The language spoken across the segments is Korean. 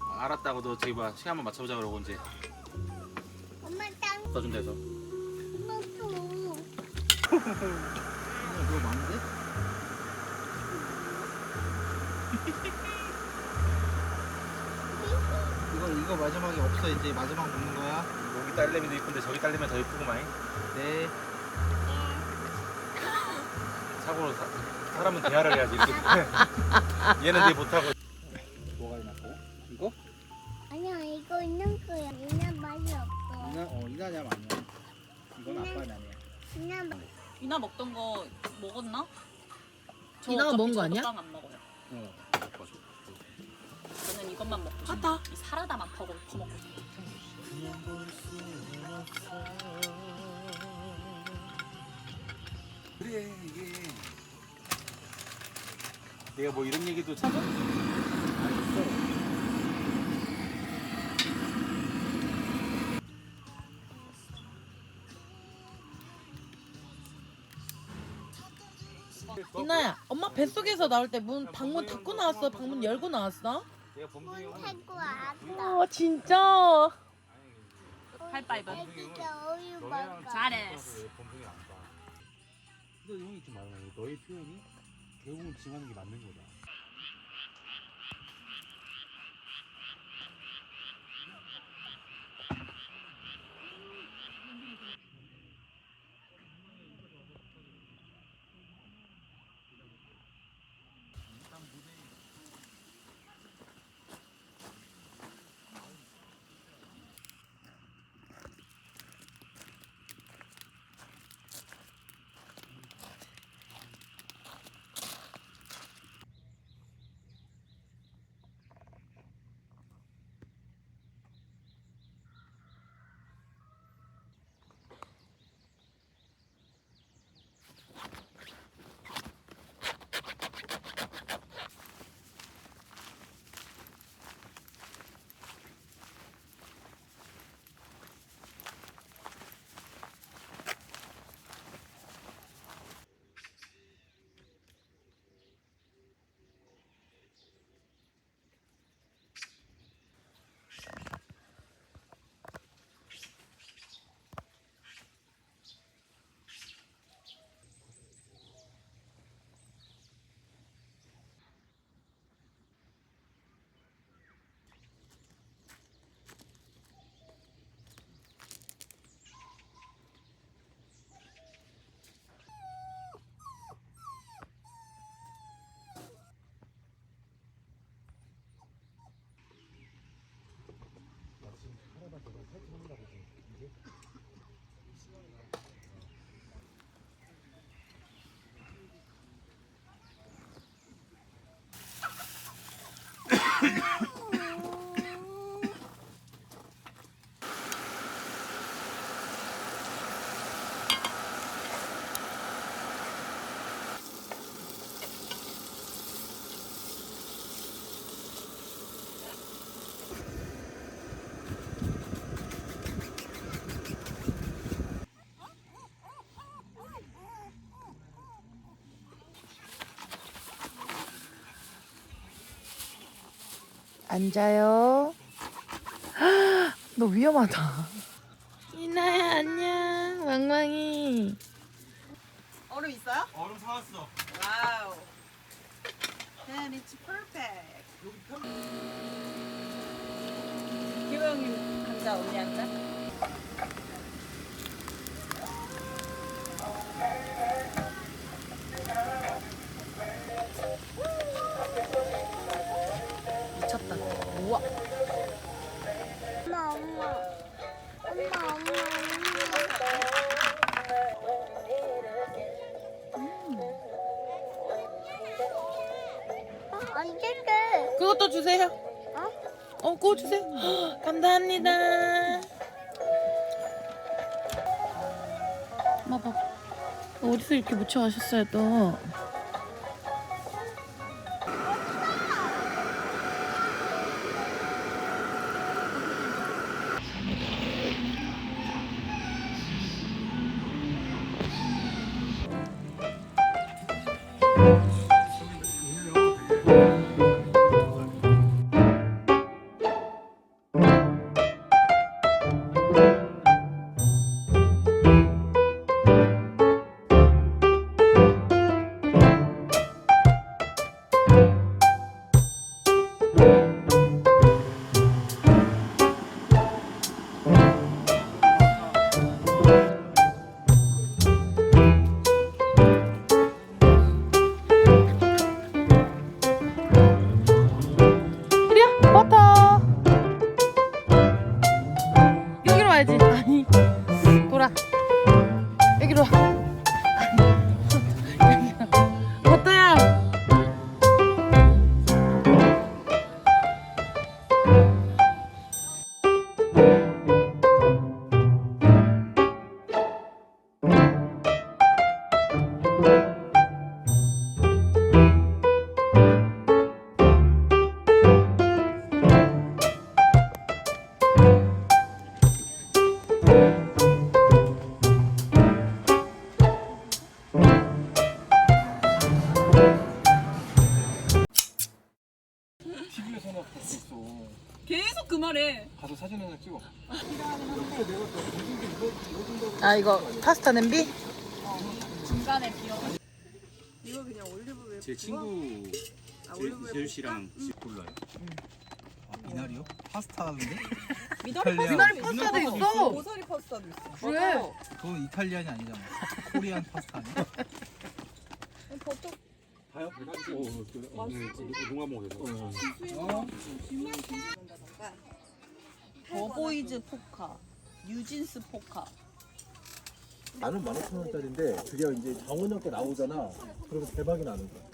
아, 알았다고 너 저기 봐 시간만 맞춰보자 그러고 이제 엄마 땅 써준다 해서 먹고. 그거 많은데? 이거 이거 마지막에 없어 이제 마지막 먹는 거야. 여기 딸내미도 이쁜데 저기 딸내미가 더 이쁘구만 네. 사고로 사, 사람은 대화를 해야지 이렇게 얘는 내 못하고 이거 있는 거야. 있는 맛이 없어. 이나 어 이나냐 아니야. 이건 아빠. 있는 맛. 이나 먹던 거 먹었나? 저 이나가 어차피 먹은 거 저도 아니야? 빵안 먹어요. 어. 저는 이것만 먹고 싶어. 하다. 이 사라다만 퍼고 퍼 먹고 싶어. 그래 이게 내가 뭐 이런 얘기도 참 이나야, 엄마 뱃속에서 나올 때 문 방문 닫고 나왔어? 방문 열고 나왔어? 내가 문 타고 왔다. 어, 진짜. 애기가 우유 먹어. 잘했어. 안 봐? 근데 형이 좀 말하네 너의 표현이 결국은 지하는 게 맞는 거다 해체한다 보지 이제 앉아요. 너 위험하다. 이나야, 안녕. 왕왕이. 얼음 있어요? 얼음 사왔어 와우. Then it's perfect. 기호 형님 한 잔, 언니 한 잔. 주세요. 헉, 감사합니다. 엄마 봐. 어디서 이렇게 묻혀 가셨어요, 또? TV에서나 봤었어. 계속 그 말해. 가서 사진 하나 찍어. 아 이거 파스타 냄비? 중간에 비어. 제 친구 제- 재유 씨랑 골라요. 아, 미나리요? 파스타 하는데? 미나리 파스타도 있어. 고사리 파스타도 있어. 그래. 그건 이탈리안이 아니잖아. 코리안 파스타 아니야? 봐요? 어, 그, 어, 네, 그 농가 먹어서. 버보이즈 포카, 뉴진스 포카. 나는 15,000원짜리인데 그게 이제 장원영 거 나오잖아. 그러면 대박이 나는 거야.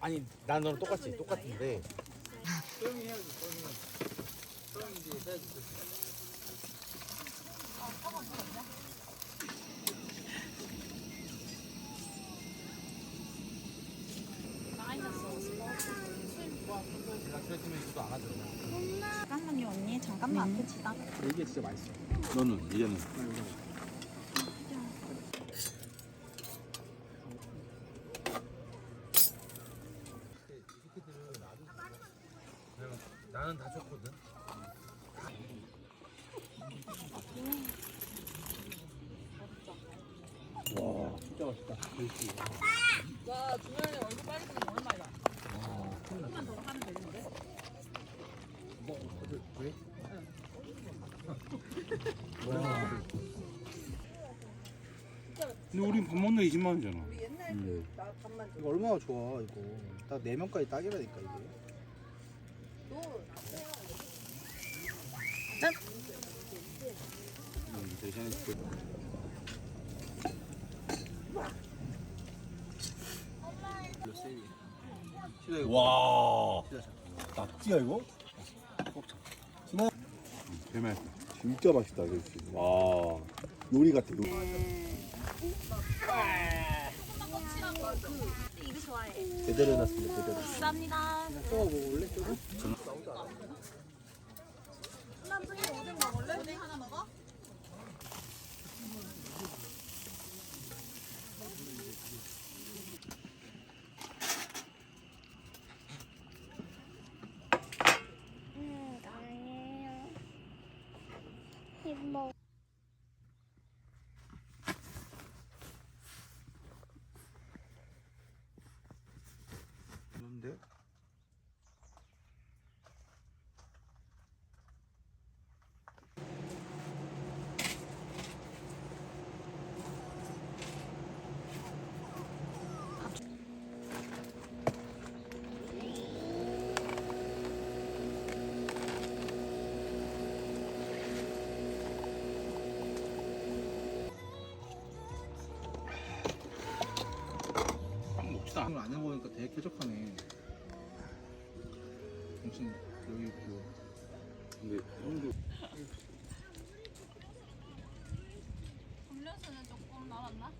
아니, 난 너랑 똑같지. 똑같은데. 이것도 안 하죠. 잠깐만요 언니, 잠깐만 앞에 지다. 이게 진짜 맛있어. 너는 이제는 나는 다 좋거든. 와, 진짜 맛있다. 와 주말에 얼굴 빨개지는 거 오랜만이다. 근데 우린 밥 먹는 20만 원이잖아. 옛날 음. 그나 밥만 줘. 이거 얼마나 좋아 이거. 딱 4명까지 딱이라니까 이게. 음, 대신에 그 시다 이거. 와. 낙지야 이거? 배말. 진짜 맛있다, 그렇지. 와, 요리 같아. 요리. 제대로 해놨습니다, 제대로. 감사합니다. 또 먹을래 조금? 음, 이거 쾌적하네. 엄청 여기 있고. 근데 형도 훈련소는 조금 남았나?